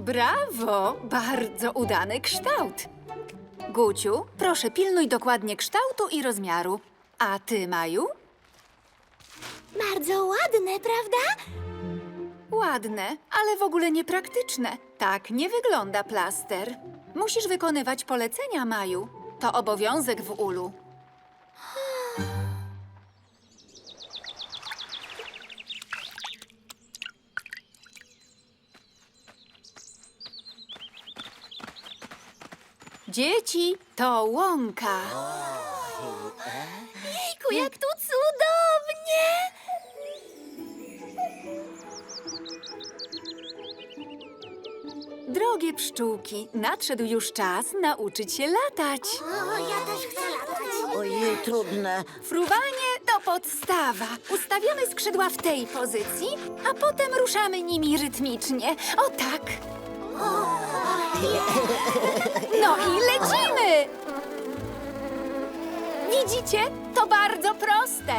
Brawo! Bardzo udany kształt. Guciu, proszę pilnuj dokładnie kształtu i rozmiaru. A ty, Maju? Bardzo ładne, prawda? Ładne, ale w ogóle niepraktyczne. Tak nie wygląda plaster. Musisz wykonywać polecenia, Maju. To obowiązek w ulu. Dzieci, to łąka. Jejku, jak tu cudownie! Drogie pszczółki, nadszedł już czas nauczyć się latać. O, ja też chcę latać. Ojej, trudne. Fruwanie to podstawa. Ustawiamy skrzydła w tej pozycji, a potem ruszamy nimi rytmicznie. O tak. No i lecimy! Widzicie? To bardzo proste.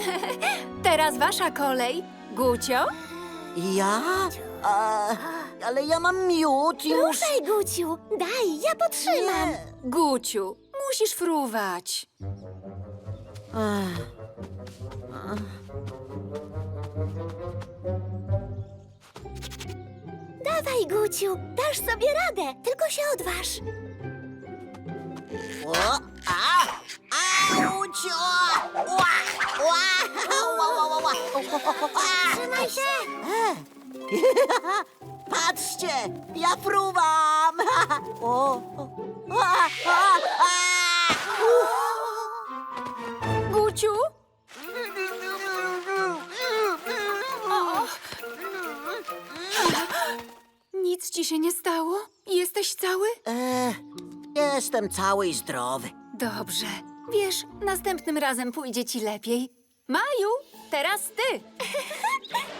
Teraz wasza kolej. Gucio? Ja? A, ale ja mam miód i muszę... Ruszaj, Guciu. Daj, ja potrzymam. Nie. Guciu, musisz fruwać. Dawaj, Guciu. Dasz sobie radę. Tylko się odważ. O, a, auć, o, ła, ła, ła, ła, ła, ła. A, Trzymaj się. e. Patrzcie, ja fruwam. O, o, a, a, a. Guciu? Ci się nie stało? Jesteś cały? E, jestem cały i zdrowy. Dobrze. Wiesz, następnym razem pójdzie ci lepiej. Maju, teraz ty.